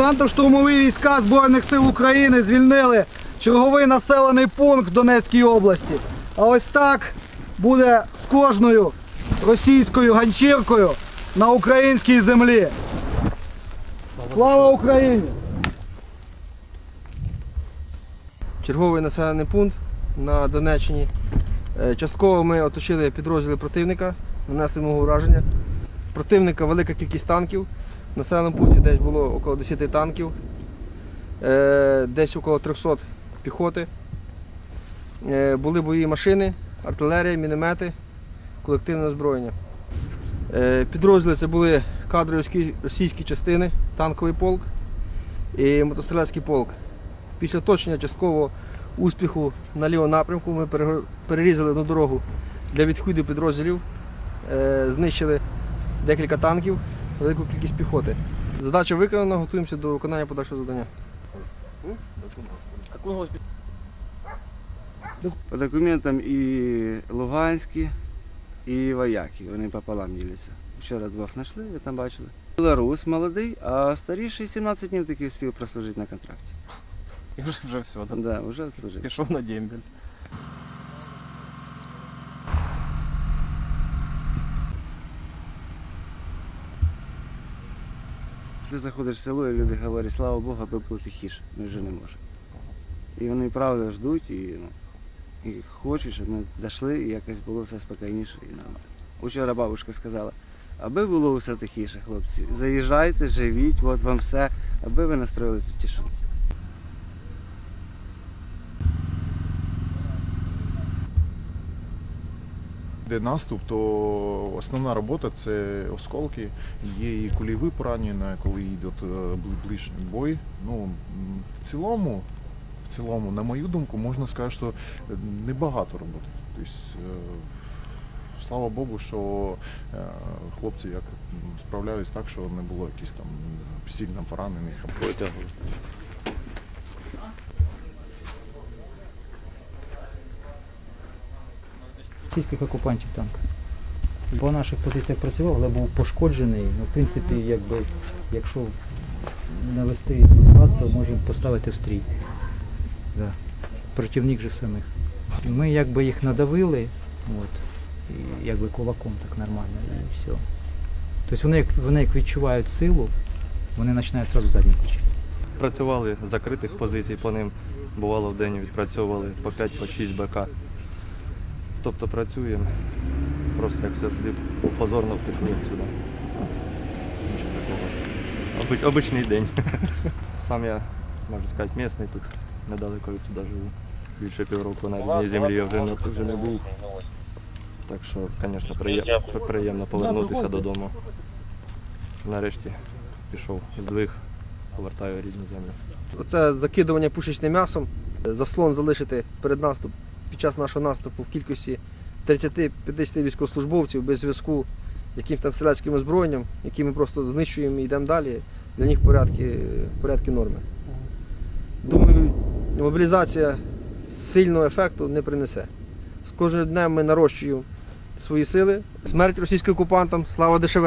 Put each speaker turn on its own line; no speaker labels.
Десантно-штурмові війська Збройних сил України звільнили черговий населений пункт в Донецькій області. А ось так буде з кожною російською ганчіркою на українській землі. Слава Україні!
черговий населений пункт на Донеччині. Е, Частково ми оточили підрозділи противника, нанесли йому враження. Противника велика кількість танків. Населеному пункті десь було около 10 танків, е, десь около 300 піхоти. Е, Були бойові машини, артилерія, міномети, колективне озброєння. Е, Підрозділи це були кадрові російські частини, танковий полк і мотострілецький полк. Після оточення частково успіху на лівому напрямку ми перерізали одну дорогу для відходу підрозділів, знищили декілька танків, велику кількість піхоти. Задача виконана, готуємося до виконання подальшого завдання.
По документам і Луганські, і вояки. Вони пополам діляться. Вчора двох знайшли, ви там бачили. Білорус молодий, а старіший 17 днів таки встиг прослужити на контракті.
І вже, вже все, да?
Да, вже служив.
пішов на дембель.
Ти заходиш в село і люди говорять, слава Богу, аби було тихіше, ми вже не можемо. І вони правда ждуть і, ну, і хочуть, щоб ми дійшли і якось було все спокійніше і нормально. Учора бабушка сказала, аби було все тихіше, хлопці, заїжджайте, живіть, от вам все, аби ви настроїли тут тишину.
Де наступ, то основна робота це осколки. Є і кульові поранення, коли йде е, бли- ближній бой. Ну, в цілому, в цілому, на мою думку, можна сказати, що небагато роботи. Тобто, е, слава Богу, що е, хлопці як справлялись так, що не було якихось там сильно поранених.
Російських окупантів танк. По наших позиціях працював, але був пошкоджений. Ну, в принципі, якби, якщо навести лад, то можемо поставити в стрій. Да. Противник же самих. Ми якби їх надавили, от, і якби кулаком так нормально, і все. Тобто вони вони як відчувають силу, вони починають одразу задню включити.
Працювали з закритих позицій по ним. Бувало в день відпрацьовували по 5 по 6 БК. Тобто працюємо. Просто як завжди позорно втекли сюди. Нічого такого. Оби- Обичний день. Сам я, можна сказати, місний тут недалеко від сюди живу. Більше півроку на рідній землі я вже вже не був. Так що, звісно, приємно, приємно повернутися додому. Нарешті пішов здвиг, повертаю рідну землю.
Оце закидування пушечним м'ясом, заслон залишити перед наступ під час нашого наступу в кількості 30-50 військовослужбовців без зв'язку якимось там стрілецьким озброєнням, які ми просто знищуємо і йдемо далі. Для них порядки, порядки норми. Думаю, мобілізація сильного ефекту не принесе. З кожним днем ми нарощуємо свої сили. Смерть російським окупантам, слава ДШВ!